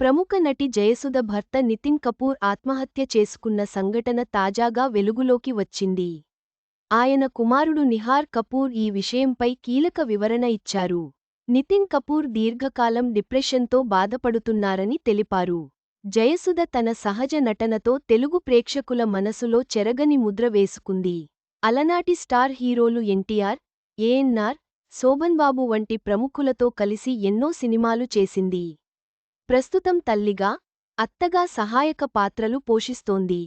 ప్రముఖ నటి జయసుధ భర్త నితిన్ కపూర్ ఆత్మహత్య చేసుకున్న సంఘటన తాజాగా వెలుగులోకి వచ్చింది. ఆయన కుమారుడు నిహార్ కపూర్ ఈ విషయంపై కీలక వివరణ ఇచ్చారు. నితిన్ కపూర్ దీర్ఘకాలం డిప్రెషన్తో బాధపడుతున్నారని తెలిపారు. జయసుధ తన సహజ నటనతో తెలుగు ప్రేక్షకుల మనసులో చెరగని ముద్ర వేసుకుంది. అలనాటి స్టార్ హీరోలు ఎన్టీఆర్ ఏఎన్నార్ శోభన్బాబు వంటి ప్రముఖులతో కలిసి ఎన్నో సినిమాలు చేసింది. ప్రస్తుతం తల్లిగా అత్తగా సహాయక పాత్రలు పోషిస్తోంది.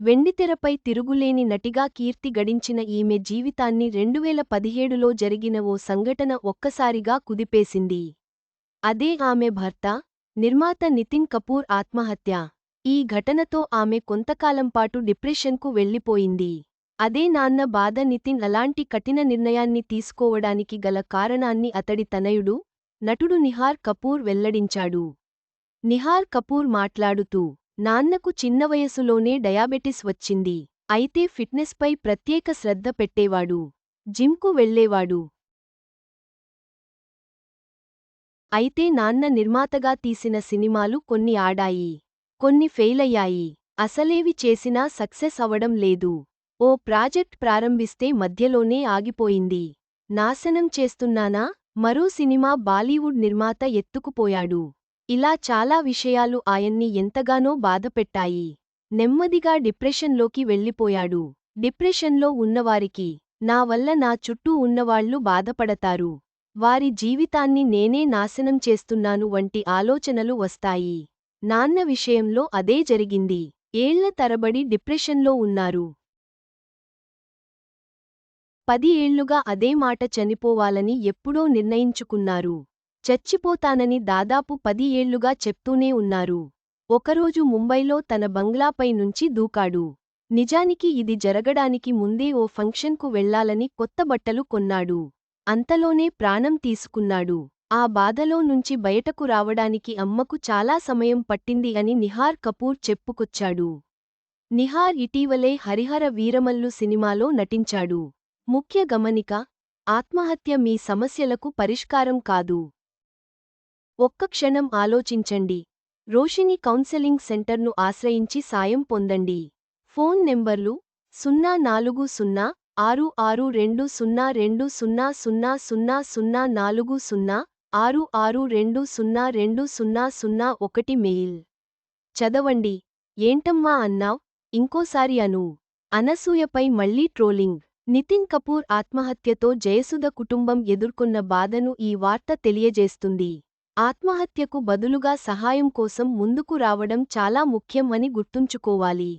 వెండితెరపై తిరుగులేని నటిగా కీర్తి గడించిన ఈమె జీవితాన్ని రెండువేల పదిహేడులో జరిగిన ఓ సంఘటన ఒక్కసారిగా కుదిపేసింది. అదే ఆమె భర్త నిర్మాత నితిన్ కపూర్ ఆత్మహత్య. ఈ ఘటనతో ఆమె కొంతకాలంపాటు డిప్రెషన్కు వెళ్ళిపోయింది అదే నాన్న బాధ నితిన్ అలాంటి కఠిన నిర్ణయాన్ని తీసుకోవడానికి గల కారణాన్ని అతడి తనయుడు నటుడు నిహార్ కపూర్ వెల్లడించాడు. నిహార్ కపూర్ మాట్లాడుతూ నాన్నకు చిన్న వయసులోనే డయాబెటిస్ వచ్చింది అయితే ఫిట్నెస్పై ప్రత్యేక శ్రద్ధ పెట్టేవాడు జిమ్కు వెళ్ళేవాడు అయితే నాన్న నిర్మాతగా తీసిన సినిమాలు కొన్ని ఆడాయి కొన్ని ఫెయిలయ్యాయి అసలేవి చేసినా సక్సెస్ అవడం లేదు. ఓ ప్రాజెక్ట్ ప్రారంభిస్తే మధ్యలోనే ఆగిపోయింది. నాశనం చేస్తున్నానా? మరో సినిమా బాలీవుడ్ నిర్మాత ఎత్తుకుపోయాడు. ఇలా చాలా విషయాలు ఆయన్ని ఎంతగానో బాధపెట్టాయి. నెమ్మదిగా డిప్రెషన్లోకి వెళ్ళిపోయాడు. డిప్రెషన్లో ఉన్నవారికి నా వల్ల నా చుట్టూ ఉన్నవాళ్ళు బాధపడతారు. వారి జీవితాన్ని నేనే నాశనం చేస్తున్నాను వంటి ఆలోచనలు వస్తాయి. నాన్న విషయంలో అదే జరిగింది. ఏళ్ళ తరబడి డిప్రెషన్లో ఉన్నారు. పది ఏళ్ళుగా అదే మాట చనిపోవాలని ఎప్పుడో నిర్ణయించుకున్నారు. చచ్చిపోతానని దాదాపు పది ఏళ్ళుగా చెప్తూనే ఉన్నారు. ఒకరోజు ముంబైలో తన బంగ్లాపై నుంచి దూకాడు. నిజానికి ఇది జరగడానికి ముందే ఓ ఫంక్షన్కు వెళ్ళాలని కొత్త బట్టలు కొన్నాడు. అంతలోనే ప్రాణం తీసుకున్నాడు. ఆ బాధలో నుంచి బయటకు రావడానికి అమ్మకు చాలా సమయం పట్టింది అని నిహార్ కపూర్ చెప్పుకొచ్చాడు. నిహార్ ఇటీవలే హరిహర వీరమల్లు సినిమాలో నటించాడు. ముఖ్య గమనిక ఆత్మహత్య మీ సమస్యలకు పరిష్కారం కాదు. ఒక్క క్షణం ఆలోచించండి. రోషిని కౌన్సెలింగ్ సెంటర్ను ఆశ్రయించి సాయం పొందండి. ఫోన్ నెంబర్లు సున్నా నాలుగు సున్నా ఆరు ఆరు రెండు సున్నా రెండు సున్నా సున్నా సున్నా సున్నా నాలుగు సున్నా ఆరు ఆరు రెండు సున్నా రెండు సున్నా సున్నా ఒకటి మెయిల్. చదవండి. ఏంటమ్మా అన్నావ్? ఇంకోసారి అను. అనసూయపై మళ్ళీ ట్రోలింగ్. నితిన్ కపూర్ ఆత్మహత్యతో జయసుధ కుటుంబం ఎదుర్కొన్న బాధను ఈ వార్త తెలియజేస్తుంది. ఆత్మహత్యకు బదులుగా సహాయం కోసం ముందుకు రావడం చాలా ముఖ్యం అని గుర్తుంచుకోవాలి.